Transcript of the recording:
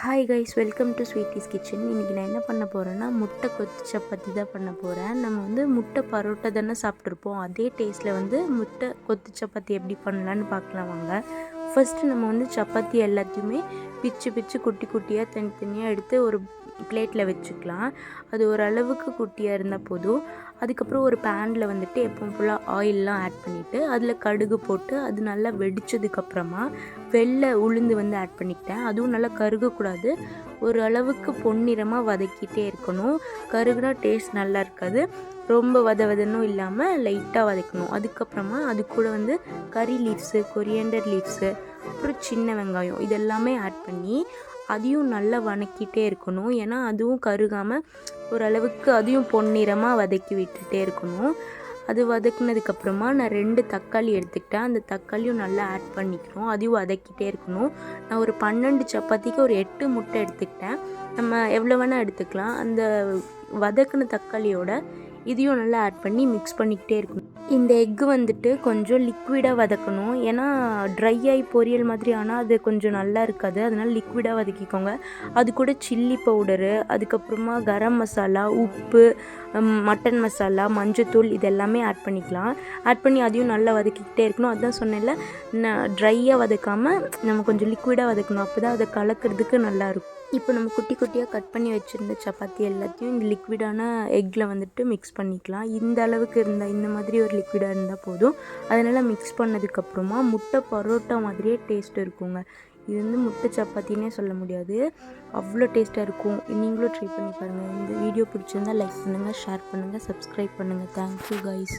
Hi guys welcome to Sweetie's kitchen இன்றைக்கி நான் என்ன பண்ண போகிறேன்னா முட்டை கொத்து சப்பாத்தி தான் பண்ண போகிறேன் நம்ம வந்து முட்டை பரோட்டா தானே சாப்பிட்ருப்போம் அதே டேஸ்ட்டில் வந்து முட்டை கொத்து சப்பாத்தி எப்படி பண்ணலான்னு பார்க்கலாம் வாங்க. ஃபஸ்ட்டு நம்ம வந்து சப்பாத்தி எல்லாத்தையுமே பிச்சு பிச்சு குட்டி குட்டியாக தனித்தனியாக எடுத்து ஒரு பிளேட்டில் வச்சுக்கலாம். அது ஓரளவுக்கு குட்டியாக இருந்தால் போதும். அதுக்கப்புறம் ஒரு பேனில் வந்துட்டு எப்பவும் ஃபுல்லாக ஆயிலெலாம் ஆட் பண்ணிவிட்டு அதில் கடுகு போட்டு அது நல்லா வெடித்ததுக்கப்புறமா வெள்ளை உளுந்து வந்து ஆட் பண்ணிக்கிட்டேன். அதுவும் நல்லா கருகக்கூடாது. ஒரு அளவுக்கு பொன்னிறமாக வதக்கிட்டே இருக்கணும். கருகுனா டேஸ்ட் நல்லா இருக்காது. ரொம்ப வத வதனும் இல்லாமல் லைட்டாக வதக்கணும். அதுக்கப்புறமா அது கூட வந்து கறி லீவ்ஸு கொரியண்டர் லீவ்ஸு அப்புறம் சின்ன வெங்காயம் இதெல்லாமே ஆட் பண்ணி அதையும் நல்லா வணக்கிட்டே இருக்கணும். ஏன்னா அதுவும் கருகாமல் ஓரளவுக்கு அதையும் பொன்னிறமாக வதக்கி விட்டுட்டே இருக்கணும். அது வதக்குனதுக்கப்புறமா நான் ரெண்டு தக்காளி எடுத்துக்கிட்டேன். அந்த தக்காளியும் நல்லா ஆட் பண்ணிக்கணும். அதையும் வதக்கிட்டே இருக்கணும். நான் ஒரு பன்னெண்டு சப்பாத்திக்கு ஒரு எட்டு முட்டை எடுத்துக்கிட்டேன். நம்ம எவ்வளோ வேணால் எடுத்துக்கலாம். அந்த வதக்குன தக்காளியோட இதையும் நல்லா ஆட் பண்ணி மிக்ஸ் பண்ணிக்கிட்டே இருக்கணும். இந்த எக்கு வந்துட்டு கொஞ்சம் லிக்விடாக வதக்கணும். ஏன்னா ட்ரை ஆகி பொரியல் மாதிரி ஆனால் அது கொஞ்சம் நல்லா இருக்காது. அதனால் லிக்விடாக வதக்கிக்கோங்க. அது கூட சில்லி பவுடரு அதுக்கப்புறமா கரம் மசாலா உப்பு மட்டன் மசாலா மஞ்சத்தூள் இதெல்லாமே ஆட் பண்ணிக்கலாம். ஆட் பண்ணி அதையும் நல்லா வதக்கிக்கிட்டே இருக்கணும். அதுதான் சொன்னேன்ல ட்ரையாக வதக்காமல் நம்ம கொஞ்சம் லிக்விடாக வதக்கணும். அப்போ தான் அதை கலக்கிறதுக்கு நல்லாயிருக்கும் இப்போ நம்ம குட்டி குட்டியாக கட் பண்ணி வச்சுருந்த சப்பாத்தி எல்லாத்தையும் இந்த லிக்விடான எக்கில் வந்துட்டு மிக்ஸ் பண்ணிக்கலாம். இந்த அளவுக்கு இருந்தால் இந்த மாதிரி ஒரு லிக்விடாக இருந்தால் போதும். அதனால் மிக்ஸ் பண்ணதுக்கப்புறமா முட்டை பரோட்டா மாதிரியே டேஸ்ட் இருக்குங்க. இது வந்து முட்டை சப்பாத்தினே சொல்ல முடியாது. அவ்வளோ டேஸ்ட்டாக இருக்கும். நீங்களும் ட்ரை பண்ணி பாருங்கள் இந்த வீடியோ பிடிச்சிருந்தால் லைக் பண்ணுங்கள் ஷேர் பண்ணுங்கள் சப்ஸ்கிரைப் பண்ணுங்கள் தேங்க்யூ கைஸ்